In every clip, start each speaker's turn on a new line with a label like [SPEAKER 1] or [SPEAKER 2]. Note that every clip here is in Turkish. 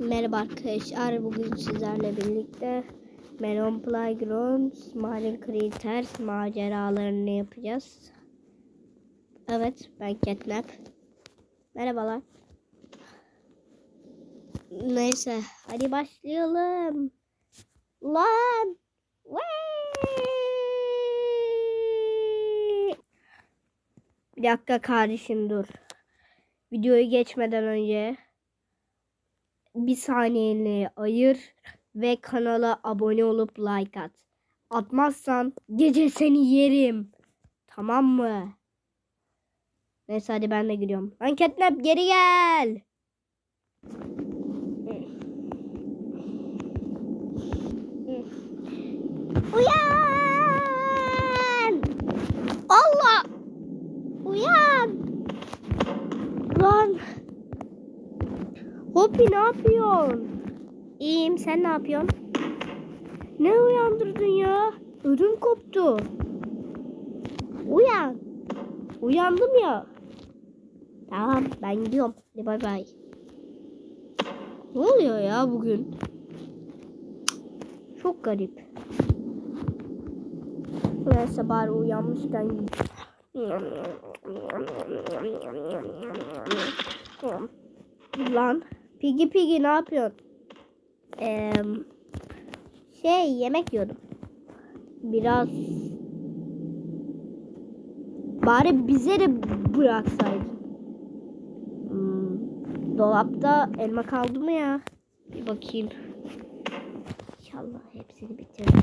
[SPEAKER 1] Merhaba arkadaşlar. Bugün sizlerle birlikte Melon Playgrounds Marin Creators maceralarını yapacağız. Evet ben Catnap. Merhabalar. Neyse hadi başlayalım. Lan. Vay! Bir dakika kardeşim dur. Videoyu geçmeden önce bir saniyeni ayır ve kanala abone olup like at. Atmazsan gece seni yerim. Tamam mı? Neyse hadi ben de gidiyorum. Lan Catnap geri gel. Uyan! Allah! Uyan! Lan! Hopi ne yapıyorsun? İyiyim sen ne yapıyorsun? Ne uyandırdın ya? Ödüm koptu. Uyan. Uyandım ya. Tamam ben gidiyorum. Hadi bay bay. Ne oluyor ya bugün? Çok garip. Neyse bari uyanmışken Lan Piggy Piggy ne yapıyorsun? Ee, şey yemek yiyordum. Biraz bari bize de bıraksaydın. Hmm, dolapta elma kaldı mı ya? Bir bakayım. İnşallah hepsini bitiririm.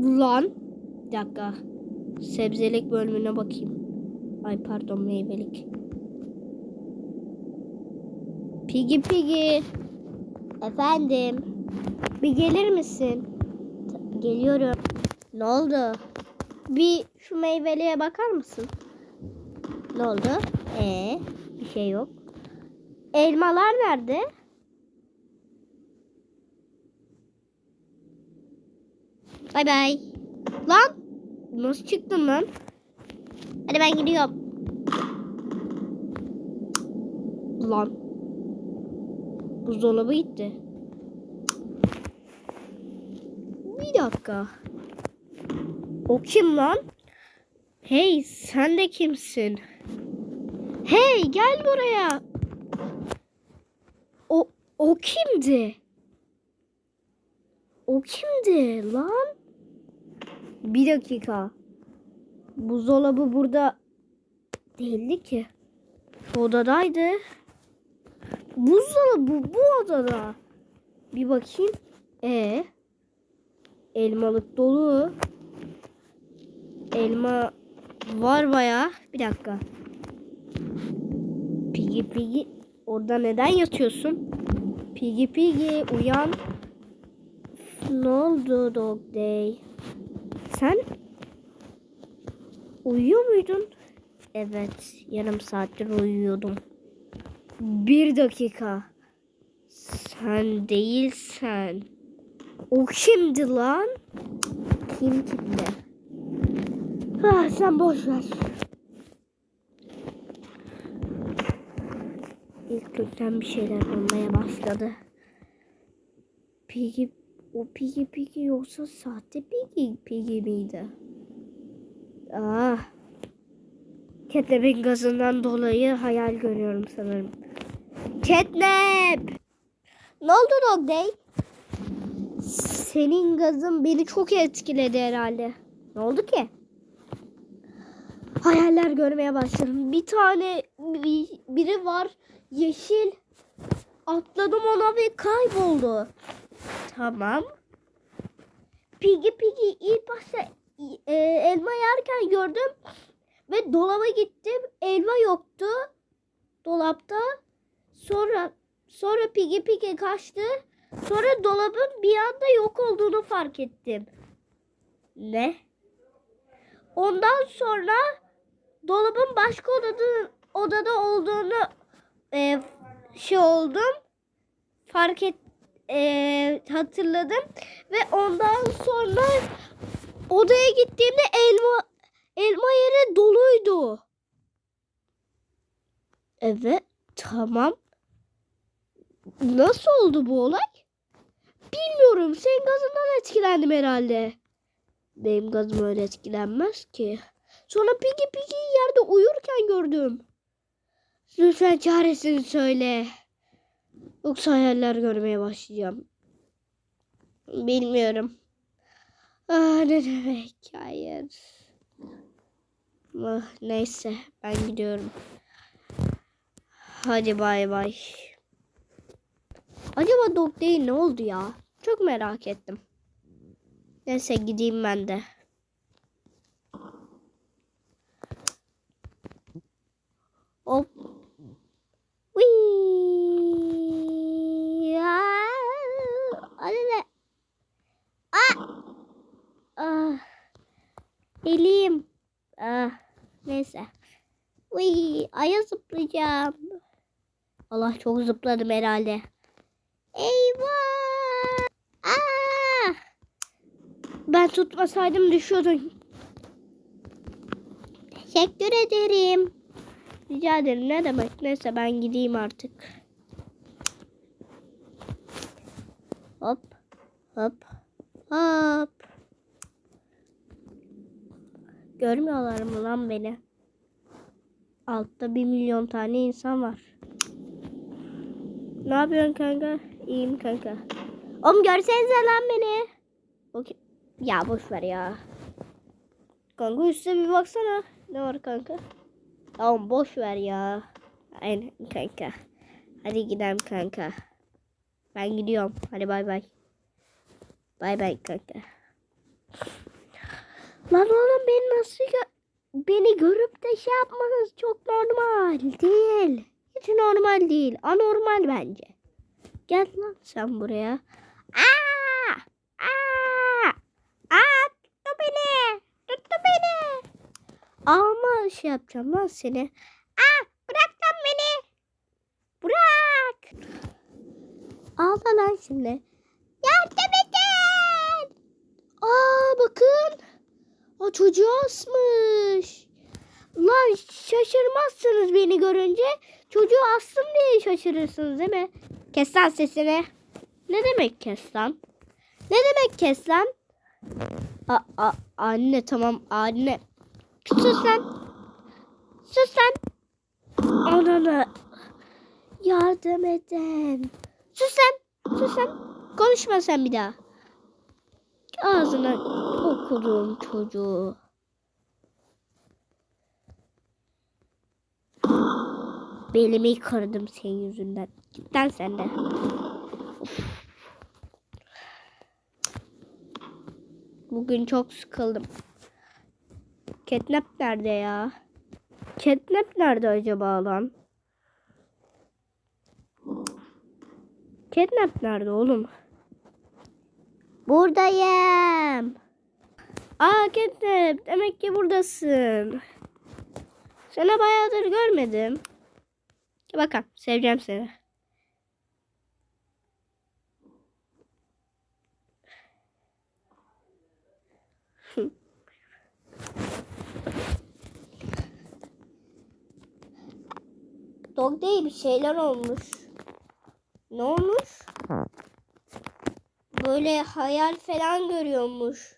[SPEAKER 1] Lan. Bir dakika. Sebzelik bölümüne bakayım. Ay pardon meyvelik. Pigi Pigi. Efendim. Bir gelir misin? Geliyorum. Ne oldu? Bir şu meyveliğe bakar mısın? Ne oldu? Ee, bir şey yok. Elmalar nerede? Bay bay. Lan nasıl çıktın lan? Hadi ben gidiyorum. Lan. Buzdolabı gitti. Bir dakika. O kim lan? Hey sen de kimsin? Hey gel buraya. O o kimdi? O kimdi lan? Bir dakika. Buzdolabı burada değildi ki. Şu odadaydı. Buzdolabı bu odada. Bir bakayım. E elmalık dolu. Elma var baya. Bir dakika. Pigi pigi orada neden yatıyorsun? Pigi pigi uyan. Ne oldu dog day? Sen uyuyor muydun? Evet, yarım saattir uyuyordum. Bir dakika. Sen değilsen. O kimdi lan? Kim kimdi? Ah, sen boş ver. İlk günden bir şeyler olmaya başladı. Piggy, o Piggy Piggy yoksa sahte Piggy Piggy miydi? Ah. Catnap'in gazından dolayı hayal görüyorum sanırım. Catnap! Ne oldu Dog Day? Senin gazın beni çok etkiledi herhalde. Ne oldu ki? Hayaller görmeye başladım. Bir tane bir- biri var yeşil. Atladım ona ve kayboldu. Tamam. Piggy Piggy ilk başta e, elma yerken gördüm ve dolaba gittim. Elma yoktu dolapta. Sonra sonra Piggy Piggy kaçtı. Sonra dolabın bir anda yok olduğunu fark ettim. Ne? Ondan sonra dolabın başka odada odada olduğunu e, şey oldum. Fark et e, hatırladım ve ondan odaya gittiğimde elma elma yeri doluydu. Evet tamam. Nasıl oldu bu olay? Bilmiyorum. Senin gazından etkilendim herhalde. Benim gazım öyle etkilenmez ki. Sonra Piggy Piggy'yi yerde uyurken gördüm. Lütfen çaresini söyle. Yoksa hayaller görmeye başlayacağım. Bilmiyorum. Ah ne demek? Hayır. Ah, neyse ben gidiyorum. Hadi bay bay. Acaba Dog değil ne oldu ya? Çok merak ettim. Neyse gideyim ben de. Hop. Whee! Aa! Hadi de. Ah! Ah! Elim. Ah! Neyse. Whee! Aya zıplayacağım. Allah çok zıpladım herhalde. Eyvah! Aa! Ben tutmasaydım düşüyordun. Teşekkür ederim. Rica ederim. Ne demek? Neyse ben gideyim artık. Hop. Hop. Hop. Görmüyorlar mı lan beni? Altta bir milyon tane insan var. Ne yapıyorsun kanka? İyiyim kanka. Oğlum görsenize lan beni. Okey. Ya boş ver ya. Kanka üstüne bir baksana. Ne var kanka? Tamam boş ver ya. Aynen kanka. Hadi gidelim kanka. Ben gidiyorum. Hadi bay bay. Bay bay kanka. Lan oğlum beni nasıl gö- beni görüp de şey yapmanız çok normal değil. Hiç normal değil. Anormal bence. Gel lan sen buraya. Aa! Aa! Aa! Tuttu beni. Tuttu beni. Ama şey yapacağım lan seni. Aa! Bırak lan beni. Bırak. Ağla lan şimdi. Yardım edin. Aa bakın. Çocuğu asmış. Lan şaşırmazsınız beni görünce. Çocuğu astım diye şaşırırsınız değil mi? Kes lan sesini. Ne demek kes lan? Ne demek kes lan? A, a, anne tamam anne. Sus lan. Sus lan. Ananı. Yardım edin. Sus lan. Sus lan. Konuşma sen bir daha. Ağzına okuduğum çocuğu. Belimi kırdım senin yüzünden. Cidden sen de. Bugün çok sıkıldım. Catnap nerede ya? Catnap nerede acaba lan? Catnap nerede oğlum? Buradayım. Aa Catnap demek ki buradasın. Seni bayağıdır görmedim. Bakalım seveceğim seni. Dog değil bir şeyler olmuş. Ne olmuş? Böyle hayal falan görüyormuş.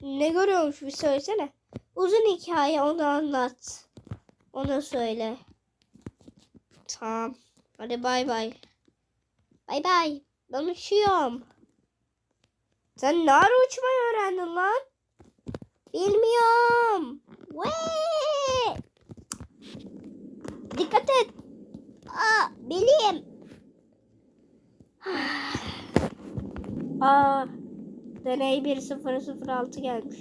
[SPEAKER 1] Ne görüyormuş bir söylesene. Uzun hikaye onu anlat. Onu söyle. Tamam. Hadi bay bay. Bay bay. Ben uçuyorum. Sen ne uçmayı öğrendin lan? Bilmiyorum. Vee! Dikkat et. Aa, belim. Aa, deney 1006 gelmiş.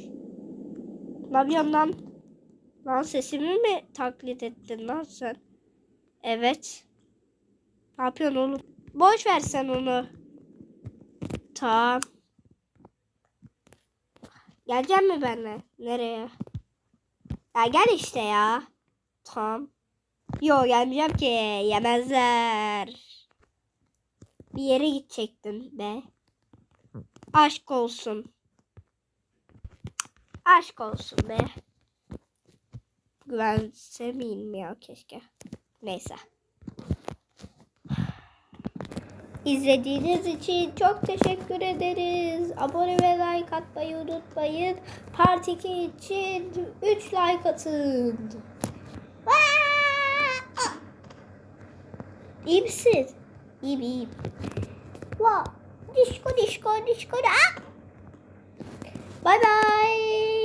[SPEAKER 1] Ne yapıyorsun lan? Lan sesimi mi taklit ettin lan sen? Evet. Ne yapıyorsun oğlum? Boş ver sen onu. Tamam. Gelecek mi benimle? Nereye? Ya gel işte ya. Tamam. Yo gelmeyeceğim ki. Yemezler. Bir yere gidecektin be. Aşk olsun. Aşk olsun be. Güvensemeyeyim ya keşke. Neyse. İzlediğiniz için çok teşekkür ederiz. Abone ve like atmayı unutmayın. Part 2 için 3 like atın. Vaa! İyi misin? İyiyim iyiyim. Wow. Disko disko disko da. Bye bye.